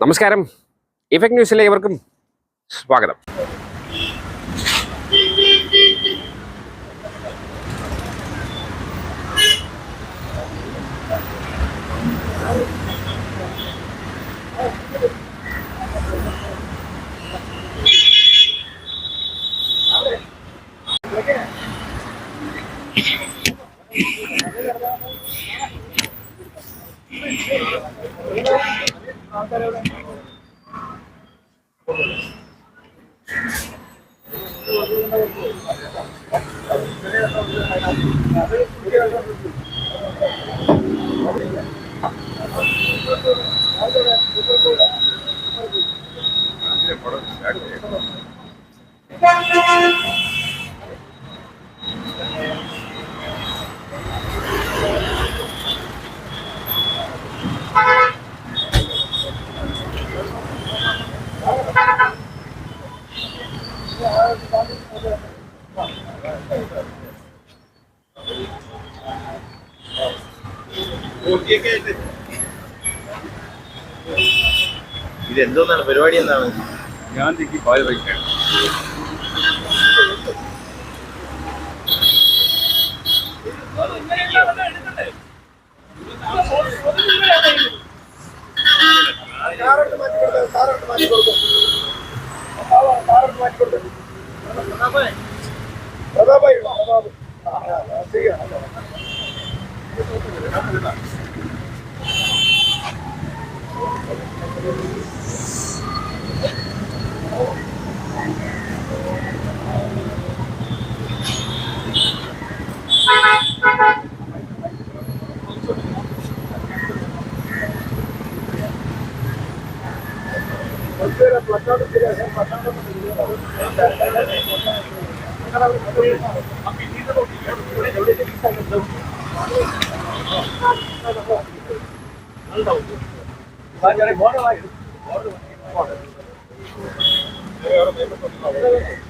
നമസ്കാരം. ഇഫക്ട് ന്യൂസിലെ ഇവർക്കും സ്വാഗതം. Gracias. ഇത് എന്തോന്നാണ് പരിപാടി എന്താണ്? ഗാന്ധിക്ക് പാൽ വയ്ക്കാൻ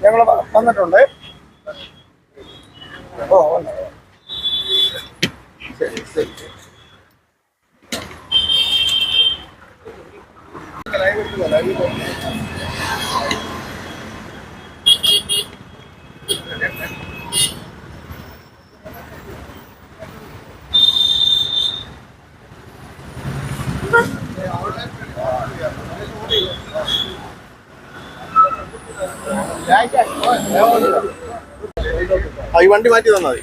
ഞങ്ങൾ വന്നിട്ടുണ്ട് ഓ വന്നു. ശരി ശരി ഈ വണ്ടി മാറ്റി തന്നാൽ മതി.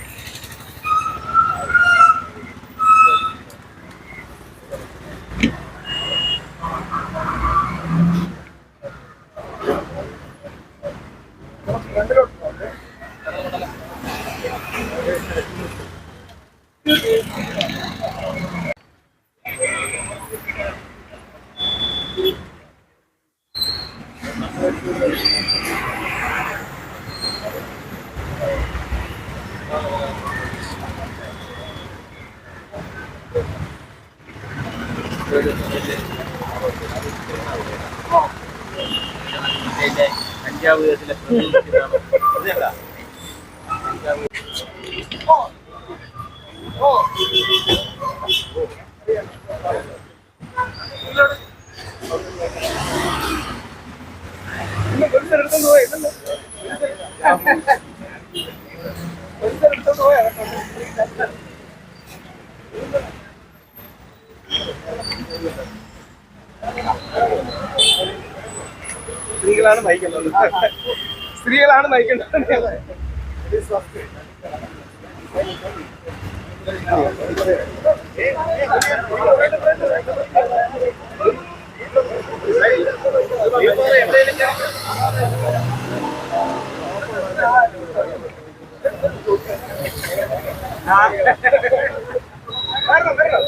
അഞ്ചാവ് കേസിലെ പ്രതിയാണ് സ്ത്രീകളാണ് നയിക്കുന്നത് സ്ത്രീകളാണ് നയിക്കേണ്ടത് വരണം, വരണം.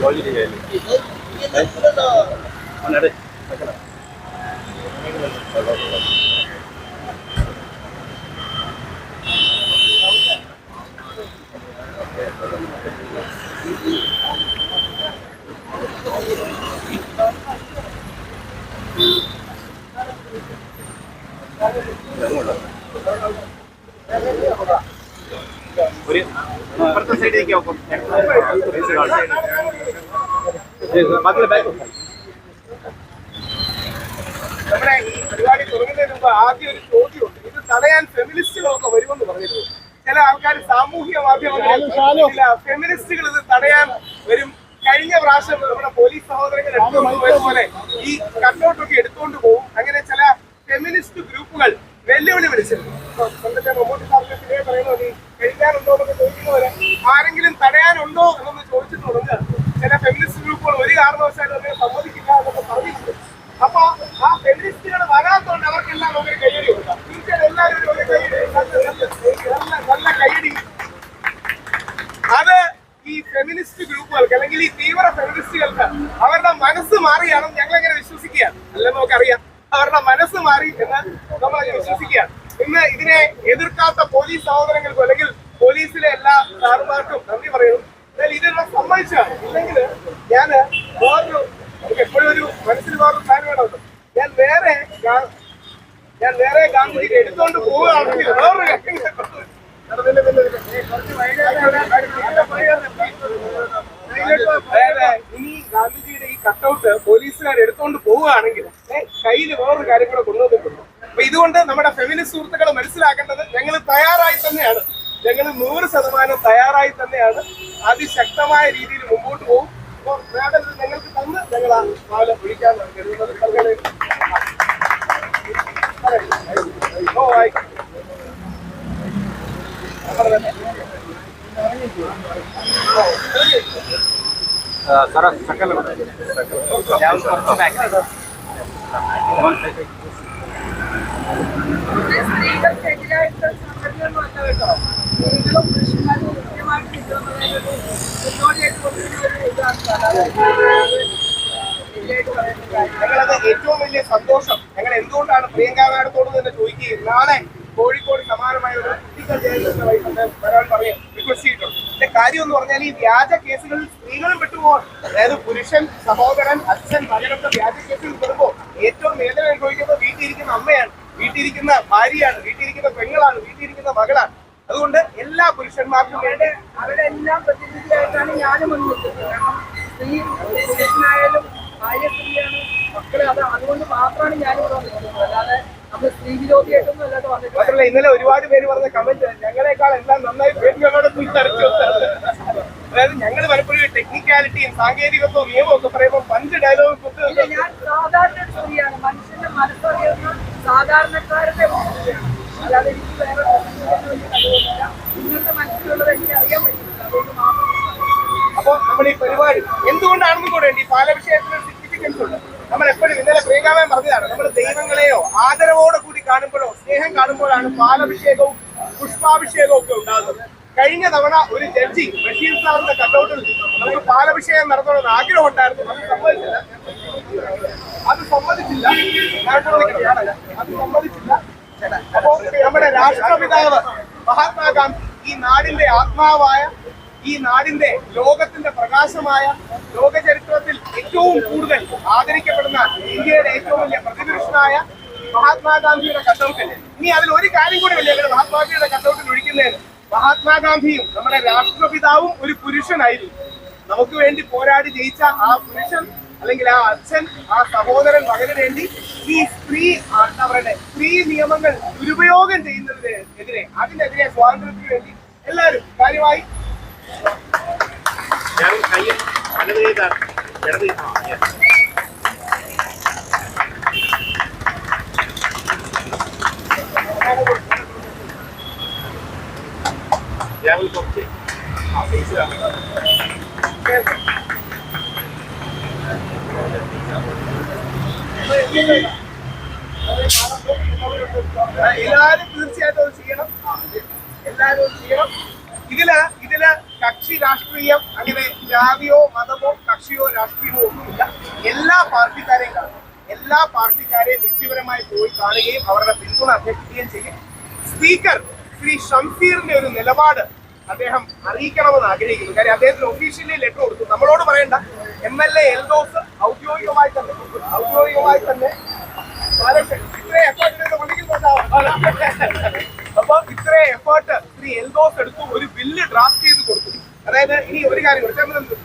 Holiday. നമ്മുടെ ഈ പരിപാടി തുടങ്ങുന്നതിന് മുമ്പ് ആദ്യം ഒരു ചോദ്യമുണ്ട്. ഇത് തടയാൻ ഫെമിനിസ്റ്റുകളൊക്കെ വരുമെന്ന് പറഞ്ഞിരുന്നു. ചില ആൾക്കാർ സാമൂഹ്യ മാധ്യമങ്ങളിൽ ഫെമിനിസ്റ്റുകൾ ഇത് തടയാൻ വരും. കഴിഞ്ഞ പ്രാവശ്യം നമ്മുടെ പോലീസ് സഹോദരങ്ങൾ എടുത്തുകൊണ്ട് പോയ പോലെ ഈ കട്ടൗട്ടൊക്കെ എടുത്തുകൊണ്ട് പോകും. അങ്ങനെ ചില ഫെമിനിസ്റ്റ് ഗ്രൂപ്പുകൾ വെല്ലുവിളി വിളിച്ചിരുന്നു. പണ്ടത്തെ മമ്മൂട്ടി സാറിന്റെ പറയുന്നത് കഴിക്കാനുണ്ടോ എന്നൊക്കെ ചോദിക്കുന്നവരെ ആരെങ്കിലും തടയാനുണ്ടോ എന്നൊന്ന് ചോദിച്ചിട്ടുണ്ടെങ്കിൽ ചില ഫെമിനിസ്റ്റ് ഗ്രൂപ്പുകൾ ഒരു കാരണവശാലും അതിനെ സമ്മതിക്കില്ല എന്നൊക്കെ പറഞ്ഞിട്ടുണ്ട്. അപ്പൊ ആ ഫെമിനിസ്റ്റുകൾ വരാത്തോണ്ട് അവർക്കെല്ലാം നമുക്കൊരു കയ്യടി കൊടുക്കാം. തീർച്ചയായും എല്ലാവരും ഒരു കയ്യടി. നല്ല നല്ല കയ്യടി. അത് ഈ ഫെമിനിസ്റ്റ് ഗ്രൂപ്പുകൾക്ക് അല്ലെങ്കിൽ ഈ തീവ്ര ഫെമിനിസ്റ്റുകൾക്ക് അവരുടെ മനസ്സ് മാറിയാണെന്ന് ഞങ്ങൾ എങ്ങനെ വിശ്വസിക്കുകയാണ്? അല്ലെന്ന് നമുക്കറിയാം. അവരുടെ മനസ്സ് മാറി എന്ന് നമ്മൾ വിശ്വസിക്കുകയാണ്. ഇന്ന് ഇതിനെ എതിർക്കാത്ത പോലീസ് സഹോദരങ്ങൾക്കും അല്ലെങ്കിൽ പോലീസിലെ എല്ലാ സാറുമാർക്കും നന്ദി പറയുന്നു. ഇതിനെ സമ്മതിച്ചാണ്. ഇല്ലെങ്കിൽ ഞാൻ വേറൊരു എനിക്ക് എപ്പോഴും ഒരു മനസ്സിൽ വേറൊരു പ്ലാൻ വേണമല്ലോ ഞാൻ വേറെ ഞാൻ വേറെ ഗാന്ധിജി എടുത്തോണ്ട് പോവുകയാണെങ്കിൽ വേറൊരു ഇനി ഗാന്ധിജിയുടെ ഈ കട്ടൗട്ട് പോലീസുകാർ എടുത്തോണ്ട് പോവുകയാണെങ്കിൽ കയ്യിൽ വേറൊരു കാര്യം കൂടെ കൊണ്ടുവന്നിട്ടുണ്ട്. അപ്പൊ ഇതുകൊണ്ട് നമ്മുടെ ഫെമിനിസ്റ്റ് സുഹൃത്തുക്കൾ മനസ്സിലാക്കേണ്ടത് ഞങ്ങൾ തയ്യാറായി തന്നെയാണ്. ഞങ്ങൾ നൂറ് ശതമാനം തയ്യാറായി തന്നെയാണ്. അതിശക്തമായ രീതിയിൽ മുമ്പോട്ട് പോകും. അപ്പൊ മാഡം ഇത് ഞങ്ങൾക്ക് തന്ന് ഞങ്ങൾ ആ രാവിലെ ഒഴിക്കാൻ കരുതുന്നത് സ്ത്രീകൾക്കെതിരായിട്ടുള്ള സംഘടനയൊന്നുമല്ല കേട്ടോ സ്ത്രീകളും പുരുഷന്മാരും കൃത്യമായിട്ട് നിൽക്കുന്നതായിട്ട് മുന്നോടിയായിട്ട് കൊടുക്കുന്ന ഒരു ഇതാണ് അല്ലാതെ ഇതിലായിട്ട് പറയുന്ന കാര്യം ഞങ്ങളത് ഏറ്റവും വലിയ സന്തോഷം. ഞങ്ങൾ എന്തുകൊണ്ടാണ് പ്രിയങ്ക മാഡത്തോട് തന്നെ ചോദിക്കുകയും നാളെ കോഴിക്കോട് സമാനമായ ഒരു കുട്ടികൾ ജയിലിൽ വരാൻ പറയും റിക്വസ്റ്റ് കാര്യം എന്ന് പറഞ്ഞാൽ ഈ വ്യാജ കേസുകളിൽ സ്ത്രീകളും പെട്ടുപോകാൻ അതായത് പുരുഷൻ സഹോദരൻ അച്ഛൻ മകനൊക്കെ വ്യാജ കേസിൽ പെടുമ്പോൾ ഏറ്റവും വേദന അനുഭവിക്കുന്നത് വീട്ടിലിരിക്കുന്ന അമ്മയാണ് വീട്ടിലിരിക്കുന്ന ഭാര്യയാണ് വീട്ടിലിരിക്കുന്ന പെങ്ങളാണ് വീട്ടിലിരിക്കുന്ന മകളാണ്. അതുകൊണ്ട് എല്ലാ പുരുഷന്മാർക്കും വേണ്ടി അവരെല്ലാം പ്രതിനിധിയായിട്ടാണ് ഞാനും മുന്നിൽ കാരണം സ്ത്രീ പുരുഷനായാലും ഭാര്യ സ്ത്രീയാണ് മക്കൾ അത് അതുകൊണ്ട് മാത്രമാണ് ഞാനിവിടെ വന്നിരിക്കുന്നത്. അല്ലാതെ നമ്മൾ സ്ത്രീ അല്ലാതെ ഇന്നലെ ഒരുപാട് പേര് പറഞ്ഞ കമന്റ് ഞങ്ങളെക്കാൾ എല്ലാം നന്നായി പേരുകളോട് കുറിച്ചടച്ചു അതായത് ഞങ്ങൾ പലപ്പോഴും ടെക്നിക്കാലിറ്റിയും സാങ്കേതികത്വവും നിയമവും ഒക്കെ പറയുമ്പോൾ പഞ്ച് ഡയലോഗ് കുത്തി ഞാൻ സാധാരണ മനുഷ്യന്റെ മനസ്സറിയുന്ന സാധാരണക്കാരന്റെ ഒരു അല്ലാതെ എനിക്ക് വേറെ ഒന്നിനും വലിയ കഴിവൊന്നുമില്ല ഇന്നത്തെ മനസ്സിലുള്ളത് എനിക്ക് അറിയാൻ പറ്റുന്നില്ല അതുകൊണ്ട് മാത്രം അപ്പോൾ നമ്മൾ ഈ പരിപാടി എന്തുകൊണ്ടാണെന്നും കൂടെ ഉണ്ട് ഈ പാലഭിഷേകത്തിന് സിഗ്നിഫിക്കൻസ് ഉണ്ട് നമ്മൾ എപ്പോഴും ഇന്നലെ പ്രിയങ്കാമൻ പറഞ്ഞതാണ് നമ്മൾ ദൈവങ്ങളെയോ ആദരവോടെ കൂടി കാണുമ്പോഴോ സ്നേഹം കാണുമ്പോഴാണ് പാലഭിഷേകവും പുഷ്പാഭിഷേകവും ഒക്കെ ഉണ്ടാകുന്നത്. കഴിഞ്ഞ തവണ ഒരു ജഡ്ജി ബഷീർ സാറിന്റെ കട്ടൗട്ടിൽ നമുക്ക് പാലഭിഷേകം നടത്തണമെന്ന് ആഗ്രഹം ഉണ്ടായിരുന്നു അത് സമ്മതിച്ചില്ല. അത് സമ്മതിച്ചില്ല. അത് സമ്മതിച്ചില്ല. അപ്പോ നമ്മുടെ രാഷ്ട്രപിതാവ് മഹാത്മാഗാന്ധി ഈ നാടിന്റെ ആത്മാവായ ഈ നാടിന്റെ ലോകത്തിന്റെ പ്രകാശമായ ലോക ചരിത്രത്തിൽ ഏറ്റവും കൂടുതൽ ആദരിക്കപ്പെടുന്ന ഇന്ത്യയുടെ ഏറ്റവും വലിയ പ്രതിപുരുഷനായ മഹാത്മാഗാന്ധിയുടെ കട്ടൗട്ടിൽ ഇനി അതിൽ ഒരു കാര്യം കൂടി വലിയ മഹാത്മാഗാന്ധിയുടെ കട്ടൗട്ടിൽ ഒഴിക്കുന്നതിന് മഹാത്മാഗാന്ധിയും നമ്മുടെ രാഷ്ട്രപിതാവും ഒരു പുരുഷനായിരുന്നു. നമുക്ക് വേണ്ടി പോരാടി ജയിച്ച ആ പുരുഷൻ അല്ലെങ്കിൽ ആ അച്ഛൻ ആ സഹോദരൻ മകന് വേണ്ടി ഈ സ്ത്രീ അവരുടെ സ്ത്രീ നിയമങ്ങൾ ദുരുപയോഗം ചെയ്യുന്നതിന് എതിരെ അതിനെതിരെ സ്വാതന്ത്ര്യത്തിന് വേണ്ടി എല്ലാവരും കാര്യമായി ഞാൻ കയ്യിൽ ഞാൻ കുറച്ച് ആ ഫേസ് എല്ലാവരും തീർച്ചയായിട്ടും ചെയ്യണം എല്ലാവരും ചെയ്യണം. ഇതിൽ ഇതിൽ കക്ഷി രാഷ്ട്രീയം അങ്ങനെ ജാതിയോ മതമോ കക്ഷിയോ രാഷ്ട്രീയമോ ഒന്നുമില്ല. എല്ലാ പാർട്ടിക്കാരെയും കാണും. എല്ലാ പാർട്ടിക്കാരെയും വ്യക്തിപരമായി പോയി കാണുകയും അവരുടെ പിന്തുണ അഭ്യർത്ഥിക്കുകയും ചെയ്യും. സ്പീക്കർ ശ്രീ ഷംസീറിന്റെ ഒരു നിലപാട് അദ്ദേഹം അറിയിക്കണമെന്ന് ആഗ്രഹിക്കുന്നു. കാര്യം അദ്ദേഹത്തിന് ഒഫീഷ്യലി ലെറ്റർ കൊടുത്തു. നമ്മളോട് പറയണ്ട എം എൽ എ എൽദോസ് ഔദ്യോഗികമായി തന്നെ ഔദ്യോഗികമായി തന്നെ അപ്പൊ ഇത്ര എഫേർട്ട് ശ്രീ എൽദോസ് എടുത്തു ഒരു ബില്ല് ഡ്രാഫ്റ്റ് ചെയ്ത് കൊടുത്തു. അതായത് ഇനി ഒരു കാര്യം കൊടുത്തു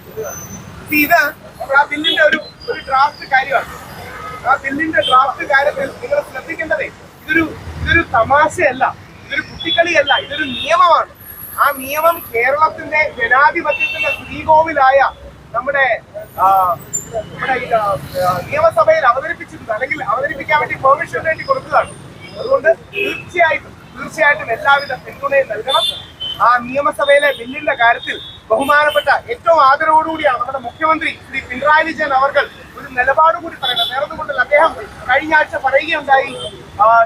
ഇത് ആ ബില്ലിന്റെ ഒരു ഒരു ഡ്രാഫ്റ്റ് കാര്യമാണ്. ആ ബില്ലിന്റെ ഡ്രാഫ്റ്റ് കാര്യത്തിൽ നിങ്ങൾ ശ്രദ്ധിക്കേണ്ടതേ ഇതൊരു ഇതൊരു തമാശയല്ല ഇതൊരു കുട്ടിക്കളിയല്ല ഇതൊരു നിയമമാണ്. ആ നിയമം കേരളത്തിന്റെ ജനാധിപത്യത്തിന്റെ ശ്രീകോവിലായ നമ്മുടെ നമ്മുടെ നിയമസഭയിൽ അവതരിപ്പിച്ചിട്ടുണ്ട്. അല്ലെങ്കിൽ അവതരിപ്പിക്കാൻ വേണ്ടി പെർമിഷൻ വേണ്ടി കൊടുത്തതാണ് അതുകൊണ്ട് തീർച്ചയായിട്ടും തീർച്ചയായിട്ടും എല്ലാവിധ പിന്തുണയും നൽകണം. ആ നിയമസഭയിലെ ബില്ലിന്റെ കാര്യത്തിൽ ബഹുമാനപ്പെട്ട ഏറ്റവും ആദരവോടുകൂടിയാണ് നമ്മുടെ മുഖ്യമന്ത്രി ശ്രീ പിണറായി വിജയൻ അവർ ഒരു നിലപാട് കൂടി പറയുന്നത്. നേരത്തെ കൊണ്ടല്ല അദ്ദേഹം കഴിഞ്ഞ ആഴ്ച പറയുകയുണ്ടായി.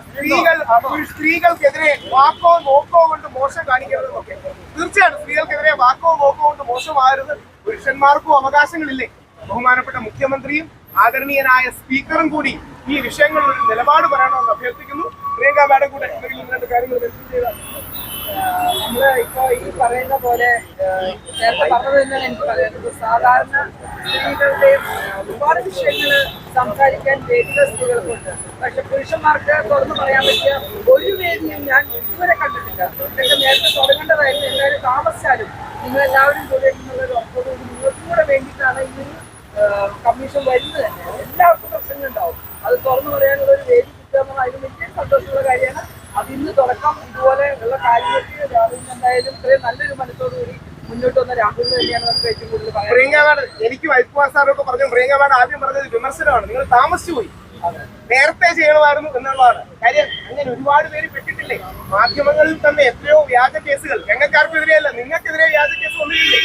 സ്ത്രീകൾ സ്ത്രീകൾക്കെതിരെ വാക്കോ നോക്കോ കൊണ്ട് മോശം കാണിക്കരുതെന്നൊക്കെ തീർച്ചയായിട്ടും സ്ത്രീകൾക്കെതിരെ വാക്കോ നോക്കോ കൊണ്ട് മോശമാകരുത്. പുരുഷന്മാർക്കും അവകാശങ്ങളില്ലേ. ബഹുമാനപ്പെട്ട മുഖ്യമന്ത്രിയും ആദരണീയനായ സ്പീക്കറും കൂടി ഈ വിഷയങ്ങളിൽ ഒരു നിലപാട് പറയണമെന്ന് അഭ്യർത്ഥിക്കുന്നു. പ്രിയങ്ക മാഡം കൂടെ രണ്ട് കാര്യങ്ങൾ ചെയ്താൽ നമ്മൾ ഇപ്പോ ഈ പറയുന്ന പോലെ നേരത്തെ പറഞ്ഞത് തന്നെയാണ് എനിക്ക് പറയുന്നത് സാധാരണ സ്ത്രീകളുടെയും ഒരുപാട് വിഷയങ്ങൾ സംസാരിക്കാൻ വേദികൾ സ്ത്രീകൾക്കുണ്ട്. പക്ഷെ പുരുഷന്മാർക്ക് തുറന്നു പറയാൻ പറ്റിയ ഒരു വേദിയും ഞാൻ ഇതുവരെ കണ്ടിട്ടില്ല. പക്ഷെ നേരത്തെ തുടങ്ങേണ്ടതായിരുന്നു എല്ലാവരും താമസിച്ചാലും നിങ്ങൾ എല്ലാവരും കൂടെ എന്നുള്ളൊരു ഉറപ്പോടുകൂടി നിങ്ങൾക്കും കൂടെ വേണ്ടിയിട്ടാണ് ഈ ഒരു കമ്മീഷൻ വരുന്നത് തന്നെ. എല്ലാവർക്കും പ്രശ്നങ്ങൾ ഉണ്ടാവും അത് തുറന്നു പറയാനുള്ള ഒരു വേദി കിട്ടുക എന്നുള്ള അതിന് വലിയ സന്തോഷമുള്ള കാര്യമാണ്. അതിന്ന് തുടക്കം ഇതുപോലെ ഉള്ള കാര്യങ്ങൾക്ക് രാഹുലിന് എന്തായാലും ഇത്രയും നല്ലൊരു മനസ്സോടുകൂടി മുന്നോട്ട് വന്ന രാഹുൽ തന്നെയാണ് നമുക്ക് ഏറ്റവും കൂടുതൽ പ്രിയങ്ക മാഡം എനിക്ക് വൈസ്കുമാർ സാറൊക്കെ പറഞ്ഞു പ്രിയങ്ക മാഡം ആദ്യം പറഞ്ഞത് വിമർശനമാണ്. നിങ്ങൾ താമസിച്ചുപോയി നേരത്തെ ചെയ്യണമായിരുന്നു എന്നുള്ളതാണ്. കാര്യം അങ്ങനെ ഒരുപാട് പേര് പെട്ടിട്ടില്ലേ? മാധ്യമങ്ങളിൽ തന്നെ എത്രയോ വ്യാജ കേസുകൾ. ഞങ്ങൾക്കാർക്കെതിരെയല്ല നിങ്ങൾക്കെതിരെ വ്യാജ കേസ് ഒന്നുമില്ലേ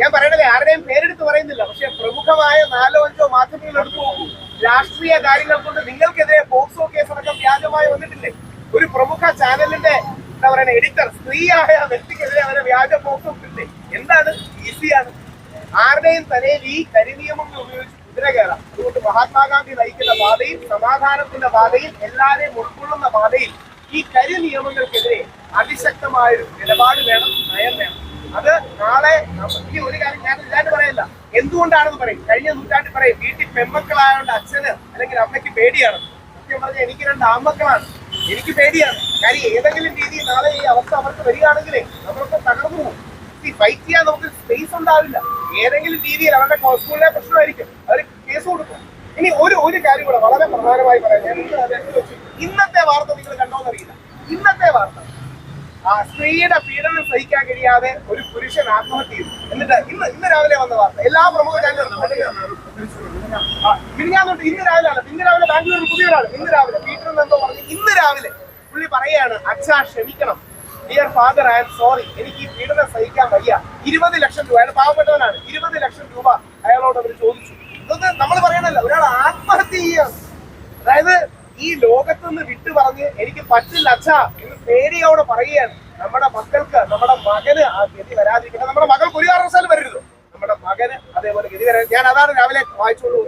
ഞാൻ പറയണത് ആരുടെയും പേരെടുത്ത് പറയുന്നില്ല. പക്ഷെ പ്രമുഖമായ നാലോ അഞ്ചോ മാധ്യമങ്ങൾ എടുത്തു നോക്കൂ. രാഷ്ട്രീയ കാര്യങ്ങൾ കൊണ്ട് നിങ്ങൾക്കെതിരെ പോക്സോ കേസ് അടക്കം വ്യാജമായി വന്നിട്ടില്ലേ? പ്രമുഖ ചാനലിന്റെ എന്താ പറയുക എഡിറ്റർ സ്ത്രീയായ വ്യക്തിക്കെതിരെ അവരെ വ്യാജ പോക്കും കിട്ടി എന്താണ്? ഈസിയാണ് ആരുടെയും തലയിൽ ഈ കരിനിയമങ്ങൾ ഉപയോഗിച്ച് കുതിര കയറാം. അതുകൊണ്ട് മഹാത്മാഗാന്ധി നയിക്കുന്ന പാതയിൽ സമാധാനത്തിന്റെ പാതയിൽ എല്ലാവരെയും ഉൾക്കൊള്ളുന്ന പാതയിൽ ഈ കരി നിയമങ്ങൾക്കെതിരെ അതിശക്തമായൊരു നിലപാട് വേണം നയം വേണം. അത് നാളെ ഈ ഒരു കാര്യം ഞാൻ ഇല്ലാണ്ട് പറയല്ല. എന്തുകൊണ്ടാണെന്ന് പറയും. കഴിഞ്ഞ നൂറ്റാണ്ടിൽ പറയും വീട്ടിൽ പെമ്മക്കളായതുകൊണ്ട് അച്ഛന് അല്ലെങ്കിൽ അമ്മയ്ക്ക് പേടിയാണ്. സത്യം പറഞ്ഞാൽ എനിക്ക് രണ്ട് ആൺമക്കളാണ്. എനിക്ക് പേടിയാണ്. കാര്യം ഏതെങ്കിലും രീതിയിൽ നാളെ ഈ അവസ്ഥ അവർക്ക് വരികയാണെങ്കിലേ നമ്മളൊക്കെ തകർന്നു പോകും. ഫൈറ്റ് ചെയ്യാൻ നമുക്ക് സ്പേസ് ഉണ്ടാവില്ല. ഏതെങ്കിലും രീതിയിൽ അവരുടെ സ്കൂളിലെ പ്രശ്നമായിരിക്കും. അവർ കേസ് കൊടുക്കും. ഇനി ഒരു ഒരു കാര്യം കൂടെ വളരെ പ്രധാനമായി പറയാം. ഞാൻ ഇന്നത്തെ വാർത്ത നിങ്ങൾ കണ്ടോന്നറിയില്ല ഇന്നത്തെ വാർത്ത. ആ സ്ത്രീയുടെ പീഡനം സഹിക്കാൻ കഴിയാതെ ഒരു പുരുഷൻ ആത്മഹത്യ ചെയ്തു. എന്നിട്ട് ഇന്ന് ഇന്ന് രാവിലെ വന്ന വാർത്ത. എല്ലാ പ്രമുഖ മിനിഞ്ഞാന്നോട്ട് ഇന്ന് രാവിലെ ഇന്ന് രാവിലെ ബാംഗ്ലൂരിൽ പുതിയ ഒരാൾ ഇന്ന് രാവിലെ പീറ്റർ എന്തോ പറഞ്ഞു. ഇന്ന് രാവിലെ പുള്ളി പറയാണ് അച്ഛാ ക്ഷമിക്കണം. Dear father I am sorry എനിക്ക് ഈ പീഡനം സഹിക്കാൻ വയ്യ. ഇരുപത് ലക്ഷം രൂപ അയാൾ പാവപ്പെട്ടവനാണ്. ഇരുപത് ലക്ഷം രൂപ അയാളോട് അവർ ചോദിച്ചു. ഇതൊന്ന് നമ്മൾ പറയണല്ലോ ഒരാൾ ആത്മഹത്യ ചെയ്യാണ്. അതായത് ഈ ലോകത്ത് നിന്ന് വിട്ടു പറഞ്ഞ് എനിക്ക് പറ്റില്ല അച്ഛാ എന്ന് പേടിയോടെ പറയുകയാണ്. നമ്മുടെ മക്കൾക്ക് നമ്മുടെ മകന് ആ ഗതി വരാതിരിക്കണം നമ്മുടെ മകൾക്ക് ഒരു കാരണവശാലും മകന് അതേപോലെ ഗതി വരാൻ ഞാൻ അതാണ് രാവിലെ വായിച്ചോളൂ.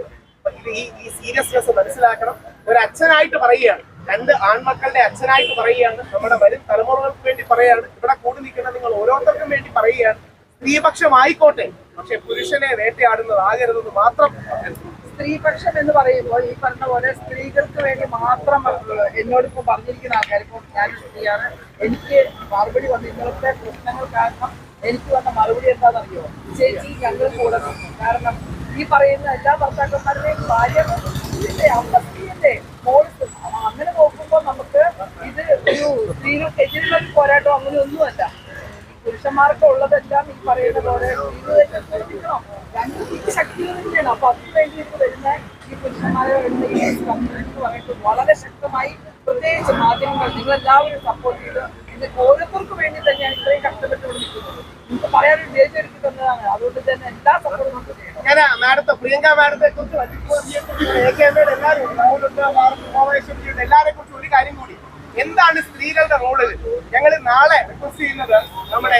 ഇത് ഈ ഈ സീരിയസ്നെസ് മനസ്സിലാക്കണം. ഒരു അച്ഛനായിട്ട് പറയുകയാണ്. രണ്ട് ആൺമക്കളുടെ അച്ഛനായിട്ട് പറയുകയാണ്. നമ്മുടെ വരും തലമുറകൾക്ക് വേണ്ടി പറയുകയാണ്. ഇവിടെ കൂടി നിൽക്കുന്ന നിങ്ങൾ ഓരോരുത്തർക്കും വേണ്ടി പറയുകയാണ്. സ്ത്രീപക്ഷമായിക്കോട്ടെ പക്ഷെ പുരുഷനെ വേട്ടയാടുന്നതാകരുതെന്ന് മാത്രം സ്ത്രീപക്ഷം എന്ന് പറയുമ്പോൾ ഈ പറഞ്ഞ പോലെ സ്ത്രീകൾക്ക് വേണ്ടി മാത്രം എന്നോട് ഇപ്പൊ പറഞ്ഞിരിക്കുന്ന ആൾക്കാർ ഇപ്പോൾ ഞാൻ സ്ത്രീയാണ്. എനിക്ക് മറുപടി വന്ന്. ഇന്നലത്തെ പ്രശ്നങ്ങൾ കാരണം എനിക്ക് വന്ന മറുപടി എന്താണെന്നറിയോ? ചേച്ചി ഞങ്ങൾ കൂടെ കാരണം ഈ പറയുന്ന എല്ലാ ഭർത്താക്കന്മാരുടെയും ഭാര്യ ഇതില്ലേ മോൾസ് അങ്ങനെ നോക്കുമ്പോൾ നമുക്ക് ഇത് ഒരു സ്ത്രീകൾക്കെതിരുള്ള ഒരു പോരാട്ടം അങ്ങനെ ഒന്നുമല്ല. പുരുഷന്മാർക്ക് ഉള്ളതെല്ലാം ഈ പറയുന്ന പോലെ ശ്രദ്ധിക്കണം. രണ്ട് ശക്തികൾ തന്നെയാണ്. അപ്പൊ അതിന് വേണ്ടിയിട്ട് വരുന്ന ഈ പുരുഷന്മാരെ വരുന്ന ഈ വളരെ ശക്തമായി പ്രത്യേകിച്ച് മാധ്യമങ്ങൾ നിങ്ങൾ എല്ലാവരും സപ്പോർട്ട് ചെയ്ത് ഇത് ഓരോരുത്തർക്കും വേണ്ടി തന്നെയാണ് ഇത്രയും കഷ്ടപ്പെട്ട് ഞാൻ മാഡത്തെ പ്രിയങ്ക മാഡത്തെ കുറിച്ച് എല്ലാവരും ഉണ്ട്. രാഹുലുണ്ട്, ഭാരത് ഗോപാലകൃഷ്ണൻജിയുണ്ട്. എല്ലാവരെ കുറിച്ച് ഒരു കാര്യം കൂടി. എന്താണ് സ്ത്രീകളുടെ റോൾ ഞങ്ങൾ നാളെ റിക്വസ്റ്റ് ചെയ്യുന്നത് നമ്മുടെ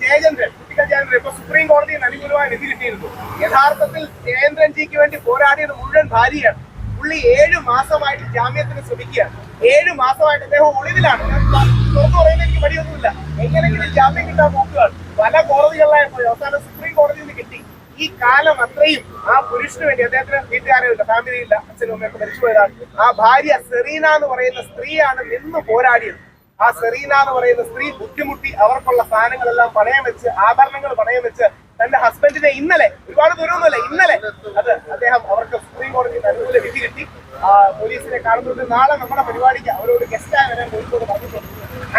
ജയചന്ദ്രൻ കുട്ടികൾ ജയചന്ദ്രൻ. ഇപ്പൊ സുപ്രീം കോടതിയിൽ അനുകൂലമായ വിധി കിട്ടിയിരുന്നു. യഥാർത്ഥത്തിൽ ജയേന്ദ്രൻജിക്ക് വേണ്ടി പോരാടിയത് മുഴുവൻ ഭാര്യയാണ്. പുള്ളി ഏഴ് മാസമായിട്ട് ജാമ്യത്തിന് ശ്രമിക്കുകയാണ്. ഏഴ് മാസമായിട്ട് അദ്ദേഹം ഒളിവിലാണ്. തുറന്നു പറയുന്നത് എനിക്ക് മടിയൊന്നുമില്ല. എങ്ങനെയെങ്കിലും ജാമ്യം കിട്ടാൻ നോക്കുകയാണ്. പല കോടതികളിലായി പോയി അവസാനം സുപ്രീം കോടതിയിൽ നിന്ന് കിട്ടി. ഈ കാലം അത്രയും ആ പുരുഷന് വേണ്ടി അദ്ദേഹത്തിന് വീട്ടുകാരില്ല ഫാമിലി ഇല്ല അച്ഛനും അമ്മയൊക്കെ മരിച്ചുപോയതാണ് ആ ഭാര്യ സെറീന എന്ന് പറയുന്ന സ്ത്രീയാണ് നിന്ന് പോരാടിയത്. ആ സെറീന എന്ന് പറയുന്ന സ്ത്രീ ബുദ്ധിമുട്ടി അവർക്കുള്ള സാധനങ്ങളെല്ലാം പണയം വെച്ച് ആഭരണങ്ങൾ പണയം വെച്ച് തന്റെ ഹസ്ബൻഡിനെ ഇന്നലെ ഒരുപാട് ദൂരമൊന്നുമല്ല ഇന്നലെ അത് അദ്ദേഹം അവർക്ക് സുപ്രീം കോടതിയിൽ അനുകൂല വിധി കിട്ടി. പോലീസിനെ കാണുന്നത് നാളെ നമ്മുടെ പരിപാടിക്ക് അവരോട് ഗസ്റ്റായി വരാൻ കോഴിക്കോട് പറഞ്ഞിട്ടുണ്ട്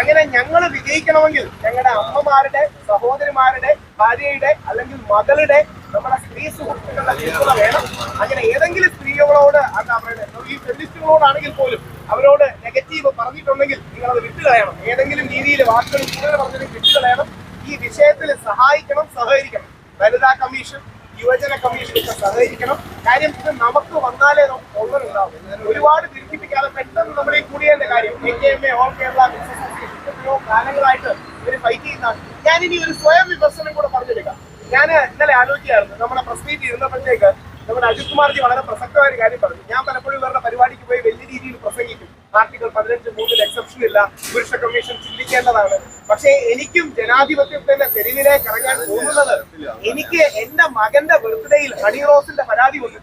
അങ്ങനെ ഞങ്ങൾ വിജയിക്കണമെങ്കിൽ ഞങ്ങളുടെ അമ്മമാരുടെ സഹോദരിമാരുടെ ഭാര്യയുടെ അല്ലെങ്കിൽ മകളുടെ നമ്മുടെ സ്ത്രീ സുഹൃത്തുക്കളുടെ പിന്തുണ വേണം. അങ്ങനെ ഏതെങ്കിലും സ്ത്രീകളോട് എന്താ പറയുന്നത് ഈ ഫെമിനിസ്റ്റുകളോടാണെങ്കിൽ പോലും അവരോട് നെഗറ്റീവ് പറഞ്ഞിട്ടുണ്ടെങ്കിൽ നിങ്ങൾ അത് വിട്ടുകളയണം. ഏതെങ്കിലും രീതിയിൽ വാക്കുകൾ കൂടുതൽ പറഞ്ഞത് വിട്ടുകളയണം. ഈ വിഷയത്തിൽ സഹായിക്കണം സഹകരിക്കണം. വനിതാ കമ്മീഷൻ യുവജന കമ്മീഷൻ ഒക്കെ സഹകരിക്കണം. കാര്യം ഇത് നമുക്ക് വന്നാലേ നമുക്ക് ഉള്ളതുണ്ടാവും ഒരുപാട് ദീർഘിപ്പിക്കാതെ പെട്ടെന്ന് നമ്മുടെ ഈ കൂടിയതിന്റെ കാര്യം A K M A all Kerala business എത്രയോ കാലങ്ങളായിട്ട് ഇവർ ഫൈറ്റ് ചെയ്യുന്നതാണ്. ഞാനിനി ഒരു സ്വയം വിമർശനം കൂടെ പറഞ്ഞെടുക്കാം ഞാൻ ഇന്നലെ ആലോചിക്കായിരുന്നു നമ്മുടെ പ്രസ് മീറ്റ് ഇരുന്നപ്പോഴത്തേക്ക് നമ്മുടെ അജിത് കുമാർജി വളരെ പ്രസക്തമായ ഒരു കാര്യം പറഞ്ഞു. ഞാൻ പലപ്പോഴും ഇവരുടെ പരിപാടിക്ക് പോയി വലിയ രീതിയിൽ പ്രസംഗിക്കും. ആർട്ടിക്കിൾ പതിനഞ്ച് മൂന്നിൽ എക്സെപ്ഷൻ ഇല്ല. പുരുഷ കമ്മീഷൻ ചിന്തിക്കേണ്ടതാണ്. പക്ഷേ എനിക്കും ജനാധിപത്യത്തിന്റെ തെരുവിലേക്ക് ഇറങ്ങാൻ പോകുന്നത് എനിക്ക് എന്റെ മകന്റെ ബർത്ത്ഡേയിൽ ഹണി റോസിന്റെ പരാതി വന്നു.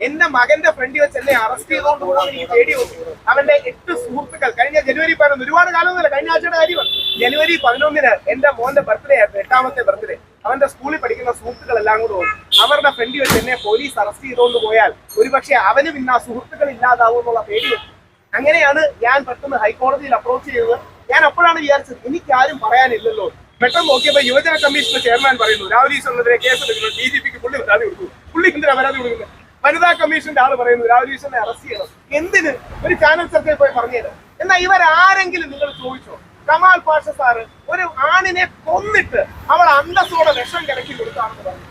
എന്റെ മകന്റെ ഫ്രണ്ട് വെച്ച് എന്നെ അറസ്റ്റ് ചെയ്തുകൊണ്ട് പോകാൻ എനിക്ക് പേടി വന്നു. അവന്റെ എട്ട് സുഹൃത്തുക്കൾ കഴിഞ്ഞ ജനുവരി പതിനൊന്ന് ഒരുപാട് കാലമൊന്നുമില്ല കഴിഞ്ഞ ആഴ്ചയുടെ കാര്യമാണ്. ജനുവരി പതിനൊന്നിന് എന്റെ മോന്റെ ബർത്ത്ഡേ ആയിരുന്നു എട്ടാമത്തെ ബർത്ത്ഡേ അവന്റെ സ്കൂളിൽ പഠിക്കുന്ന സുഹൃത്തുക്കൾ എല്ലാം കൂടെ വന്നു. അവരുടെ ഫ്രണ്ട് വെച്ച് എന്നെ പോലീസ് അറസ്റ്റ് ചെയ്തുകൊണ്ട് പോയാൽ ഒരുപക്ഷെ അവനും ഇന്ന് ആ സുഹൃത്തുക്കൾ ഇല്ലാതാവും എന്നുള്ള പേടി വന്നു. അങ്ങനെയാണ് ഞാൻ പെട്ടെന്ന് ഹൈക്കോടതിയിൽ അപ്രോച്ച് ചെയ്തത്. ഞാൻ അപ്പോഴാണ് വിചാരിച്ചത് എനിക്ക് ആരും പറയാനില്ലല്ലോ. പെട്ടെന്ന് നോക്കിയപ്പോൾ യുവജന കമ്മീഷൻ ചെയർമാൻ പറയുന്നു രാഹുൽ ഈശ്വറിനെതിരെ കേസ് എടുക്കുന്നു ഡി ജി പിക്ക് പുള്ളി പരാതി കൊടുക്കുന്നു. പുള്ളി എന്തിനാ പരാതി കൊടുക്കുന്നത്? വനിതാ കമ്മീഷന്റെ ആൾ പറയുന്നു രാഹുൽ ഈശ്വറിനെ അറസ്റ്റ് ചെയ്യണം. എന്തിന്? ഒരു ചാനൽ ചർച്ചയിൽ പോയി പറഞ്ഞത് എന്നാൽ ഇവരാരെങ്കിലും നിങ്ങൾ ചോദിച്ചോ? കമാൽ പാഷ സാറ് ഒരു ആണിനെ കൊന്നിട്ട് അവൾ അന്തസ്സോടെ വിഷം കിടക്കി കൊടുത്താണെന്ന് പറഞ്ഞു.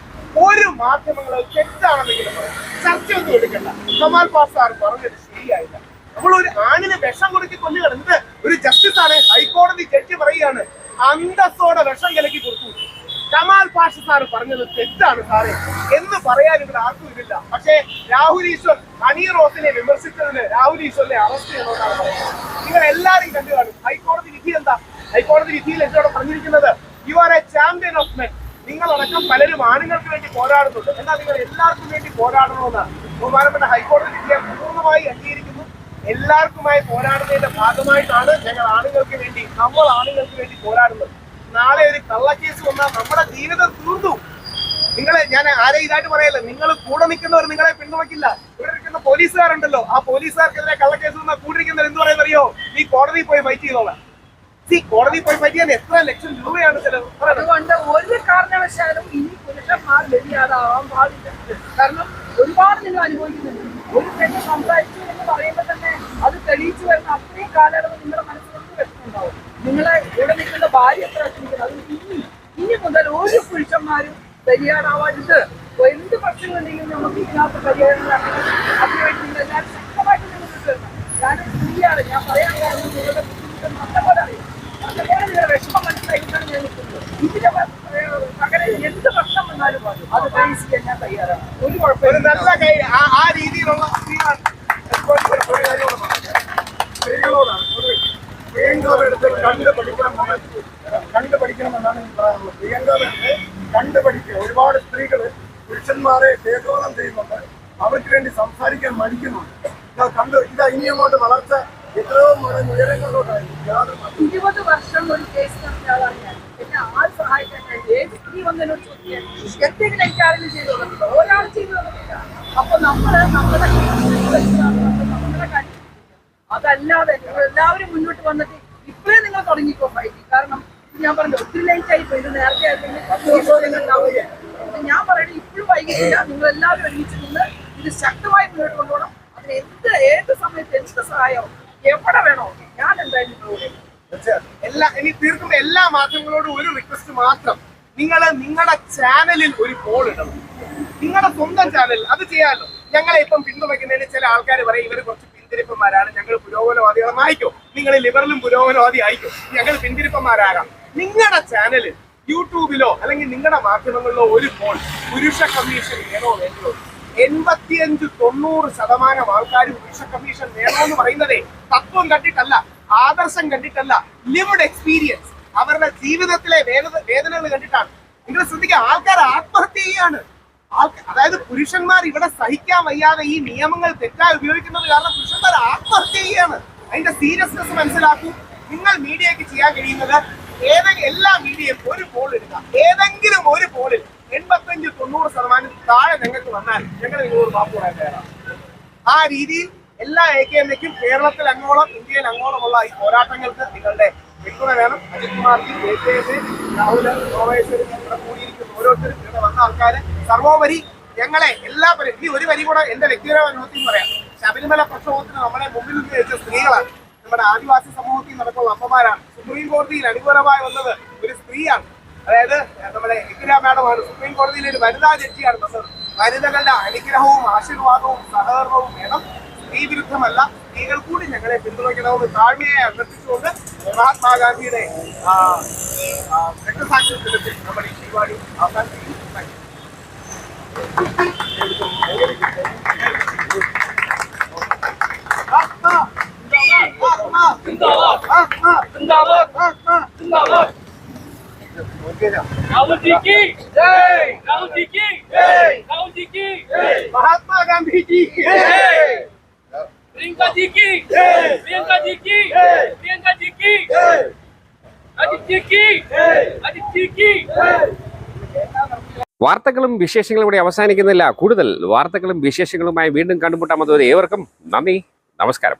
ഒരു മാധ്യമങ്ങൾ തെറ്റാണെന്നെങ്കിലും പറയും ചർച്ചയൊന്നും എടുക്കണ്ട. കമാൽ പാഷ സാർ പറഞ്ഞത് ശരിയായില്ല. നമ്മൾ ഒരു ആണിന് വിഷം കൊടുക്കി കൊന്നു കളഞ്ഞത് ഒരു ജസ്റ്റിസ് ആണ്. ഹൈക്കോടതി ജഡ്ജി പറയുകയാണ് അന്തസ്സോടെ വിഷം കലക്കി കൊടുത്തു. കമാൽ പാഷ സാർ പറഞ്ഞത് തെറ്റാണ് സാറേ. എന്ന് പറയാൻ ഇവിടെ ആർക്കും ഇല്ല പക്ഷേ രാഹുൽ ഈശ്വർ ഹണി റോസിനെ വിമർശിച്ചതിന് രാഹുൽ ഈശ്വറിനെ അറസ്റ്റ് ചെയ്യണമെന്നാണ് പറയുന്നത്. നിങ്ങൾ എല്ലാവരും കണ്ടു കാണും. ഹൈക്കോടതി വിധി എന്താ? ഹൈക്കോടതി വിധിയിൽ എന്നോട് പറഞ്ഞിരിക്കുന്നത്? You are a champion of men നിങ്ങളടക്കം പലരും ആണുങ്ങൾക്ക് വേണ്ടി പോരാടുന്നുണ്ട്. എന്നാൽ നിങ്ങൾ എല്ലാവർക്കും വേണ്ടി പോരാടണമെന്നാണ്. ബഹുമാനപ്പെട്ട ഹൈക്കോടതി വിധിയെ പൂർണമായി അംഗീകരിക്കുന്നു എല്ലാവർക്കുമായി പോരാടുന്നതിന്റെ ഭാഗമായിട്ടാണ് ഞങ്ങൾ ആണുങ്ങൾക്ക് വേണ്ടി നമ്മൾ ആണുങ്ങൾക്ക് വേണ്ടി പോരാടുന്നത്. നാളെ ഒരു കള്ളക്കേസ് വന്നാൽ നമ്മുടെ ജീവിതം തീർന്നു. നിങ്ങളെ ഞാൻ ആരെ ഇതായിട്ട് പറയല്ല നിങ്ങൾ കൂടെ നിൽക്കുന്നവർ നിങ്ങളെ പിന്തുണയ്ക്കില്ല. ഇവിടെ നിൽക്കുന്ന പോലീസുകാരുണ്ടല്ലോ ആ പോലീസുകാർക്കെതിരെ കള്ളക്കേസ് വന്നാൽ കൂടെ നിൽക്കുന്നവർ എന്ത് പറയുന്നറിയോ? നീ കോടതിയിൽ പോയി ഫൈറ്റ് ചെയ്തോളാം. സി കോടതിയിൽ പോയി ചെയ്യാൻ എത്ര ലക്ഷം രൂപയാണ് അതുകൊണ്ട് ഒരു കാരണവശാലും ഇനി പുരുഷന്മാർ വലിയാതാവാൻ പാടില്ല. കാരണം ഒരുപാട് നിങ്ങൾ അനുഭവിക്കുന്നുണ്ട്. ഒരു പെണ്ണ് സംസാരിച്ചു പറയുമ്പോൾ തന്നെ അത് തെളിയിച്ചു വരുന്ന അത്രയും കാലയളവ് നിങ്ങളുടെ മനസ്സിലേക്ക് വെച്ചിട്ടുണ്ടാവും നിങ്ങളെ ഇവിടെ നിൽക്കുന്ന ഭാര്യ എത്ര വെച്ചിരിക്കുന്നത് അത് ഇനി ഇനി മുതൽ ഒരു പുരുഷന്മാരും തയ്യാറാവാതിട്ട് എന്ത് പ്രശ്നങ്ങളുണ്ടെങ്കിലും നമുക്ക് ഇതിനകത്ത് പരിഹാരം കാണണം അതിനുവേണ്ടി നിങ്ങൾ എല്ലാവരും ശക്തമായിട്ട് നിങ്ങൾക്ക് ഞാൻ സ്ത്രീയാണ്. ഞാൻ പറയാൻ നിങ്ങളുടെ ബുദ്ധിമുട്ട് നല്ലപോലെ അറിയാം. നല്ലപോലെ നിങ്ങളുടെ വിഷമം മനസ്സിലാക്കിയിട്ടാണ് ഞാൻ നിൽക്കുന്നത്. ഇതിന്റെ പകരം എന്ത് പ്രശ്നം വന്നാലും അത് പരിഹരിക്കാൻ ഞാൻ തയ്യാറാണ്. ഒരു കുഴപ്പമില്ല. ആ രീതിയിലുള്ള പ്രിയങ്കോടെടുത്ത് കണ്ട് പഠിക്കണം കണ്ട് പഠിക്കണമെന്നാണ് എനിക്ക് പറയാനുള്ളത് പ്രിയങ്കോടെടുത്ത് കണ്ട് പഠിക്കുക ഒരുപാട് സ്ത്രീകൾ പുരുഷന്മാരെ ഏകോപനം ചെയ്യുന്നുണ്ട് അവർക്ക് വേണ്ടി സംസാരിക്കാൻ മടിക്കുന്നുണ്ട് ഇതാ കണ്ട് ഇതാ ഇനി അങ്ങോട്ട് വളർച്ച എത്രയോ മാറ്റവും ഇരുപത് വർഷം ഒരു കേസ് എന്നെ ആൾ സഹായിക്കാൻ ഏത് സ്ത്രീ വന്നതിനോട് ചോദിക്കാൻ എന്തെങ്കിലും എനിക്ക് ആരെങ്കിലും ചെയ്തു തന്നിട്ടുണ്ടോ ഒരാൾ ചെയ്തു തന്നിട്ടില്ല അപ്പൊ നമ്മൾ നമ്മുടെ നിങ്ങൾ എല്ലാവരും മുന്നോട്ട് വന്നിട്ട് ഇപ്പോഴേ നിങ്ങൾ തുടങ്ങിക്കോ ഫൈറ്റ് കാരണം ഞാൻ പറഞ്ഞു ഒത്തിരി ലൈറ്റ് ആയി പോയി നേരത്തെ ആയിരുന്നെങ്കിൽ ഞാൻ പറയുന്നത് ഇപ്പോഴും വൈകിട്ടില്ല. നിങ്ങൾ എല്ലാവരും ഒരുമിച്ച് നിന്ന് ഇത് ശക്തമായി മുന്നോട്ട് കൊണ്ടുപോകണം. അതിന് എന്ത് ഏത് സമയത്ത് എന്ത് സഹായം എവിടെ വേണോ. ഞാൻ എന്തായാലും എല്ലാ ഇനി തീർക്കുമ്പോ എല്ലാ മാധ്യമങ്ങളോടും ഒരു റിക്വസ്റ്റ് മാത്രം. നിങ്ങൾ നിങ്ങളുടെ ചാനലിൽ ഒരു പോൾ ഇടണം. നിങ്ങളുടെ സ്വന്തം ചാനൽ അത് ചെയ്യാമല്ലോ ഞങ്ങളെ ഇപ്പം പിന്തുണയ്ക്കുന്നതിന് ചില ആൾക്കാർ പറയും ഇവർ കുറച്ച് പിന്തിരിപ്പന്മാരാണ്. ഞങ്ങൾ പുരോഗമനവാദികളെ ആയിക്കോ നിങ്ങൾ ലിബറലും പുരോഗമനവാദി ആയിക്കോ ഞങ്ങൾ പിന്തിരിപ്പന്മാരാകാം. നിങ്ങളുടെ ചാനലിൽ യൂട്യൂബിലോ അല്ലെങ്കിൽ നിങ്ങളുടെ മാധ്യമങ്ങളിലോ ഒരു ഫോൺ പുരുഷ കമ്മീഷൻ വേണോ വേണ്ടോ? എൺപത്തിയഞ്ച് തൊണ്ണൂറ് ശതമാനം ആൾക്കാർ പുരുഷ കമ്മീഷൻ വേണമെന്ന് പറയുന്നതേ തത്വം കണ്ടിട്ടല്ല ആദർശം കണ്ടിട്ടല്ല ലിവഡ് എക്സ്പീരിയൻസ് അവരുടെ ജീവിതത്തിലെ വേദന വേദനകൾ കണ്ടിട്ടാണ്. നിങ്ങൾ ശ്രദ്ധിക്കുക ആൾക്കാർ ആത്മഹത്യ ചെയ്യാണ്. അതായത് പുരുഷന്മാർ ഇവിടെ സഹിക്കാൻ വയ്യാതെ ഈ നിയമങ്ങൾ തെറ്റായി ഉപയോഗിക്കുന്നത് കാരണം പുരുഷന്മാർ ആത്മഹത്യ ചെയ്യാണ് അതിന്റെ സീരിയസ്നെസ് മനസ്സിലാക്കൂ. നിങ്ങൾ മീഡിയക്ക് ചെയ്യാൻ കഴിയുന്നത് ഏതെങ്കിലും എല്ലാ മീഡിയയും ഒരു പോൾ എടുക്കുക ഏതെങ്കിലും ഒരു പോളിൽ എൺപത്തഞ്ച് തൊണ്ണൂറ് ശതമാനം താഴെ നിങ്ങൾക്ക് വന്നാൽ ഞങ്ങൾ നിങ്ങളോട് വാപ്പ് പറയാൻ ആ രീതിയിൽ എല്ലാ എ കെ എമ്മയ്ക്കും കേരളത്തിൽ അങ്ങോളം ഇന്ത്യയിൽ അങ്ങോളമുള്ള ഈ പോരാട്ടങ്ങൾക്ക് നിങ്ങളുടെ പിന്തുണ വേണം. Ajith Kumarji A K S Rahul കൂടിയിരിക്കുന്ന ഓരോരുത്തരും ഇവിടെ വന്ന ആൾക്കാര് സർവോപരി ഞങ്ങളെ എല്ലാ പരി ഈ ഒരു വരി കൂടെ എന്റെ വ്യക്തിപരമായ അനുഭവത്തിൽ പറയാം. ശബരിമല പ്രക്ഷോഭത്തിന് നമ്മളെ മുമ്പിൽ നിന്ന് വെച്ച സ്ത്രീകളാണ്. നമ്മുടെ ആദിവാസി സമൂഹത്തിൽ നടക്കുന്ന അമ്മമാരാണ് സുപ്രീം കോടതിയിൽ അനുകൂലമായി വന്നത് ഒരു സ്ത്രീയാണ്. അതായത് നമ്മുടെ ഇന്ദിരാ മാഡമാണ് സുപ്രീം കോടതിയിൽ ഒരു വനിതാ ജഡ്ജിയാണ് വന്നത്. വനിതകളുടെ അനുഗ്രഹവും ആശീർവാദവും സഹകരണവും വേണം. സ്ത്രീ വിരുദ്ധമല്ല സ്ത്രീകൾ കൂടി ഞങ്ങളെ പിന്തുണയ്ക്കണമെന്ന് താഴ്മയായി അഭ്യർത്ഥിച്ചുകൊണ്ട് മഹാത്മാഗാന്ധിയുടെ ആ, ഈ ആ, രക്തസാക്ഷി ദിനത്തിൽ നമ്മുടെ ഈ പരിപാടി അവസാനിപ്പിക്കുന്നു Thank you. ആത്മാ ആത്മാ ആത്മാ ആത്മാ राहुल जी प्रियंका जी की प्रियंका जी की प्रियंका जी की अजित जी की अजित जी की വാർത്തകളും വിശേഷങ്ങളും ഇവിടെ അവസാനിക്കുന്നില്ല കൂടുതൽ വാർത്തകളും വിശേഷങ്ങളുമായി വീണ്ടും കണ്ടുമുട്ടാമത് ഏവർക്കും നന്ദി നമസ്കാരം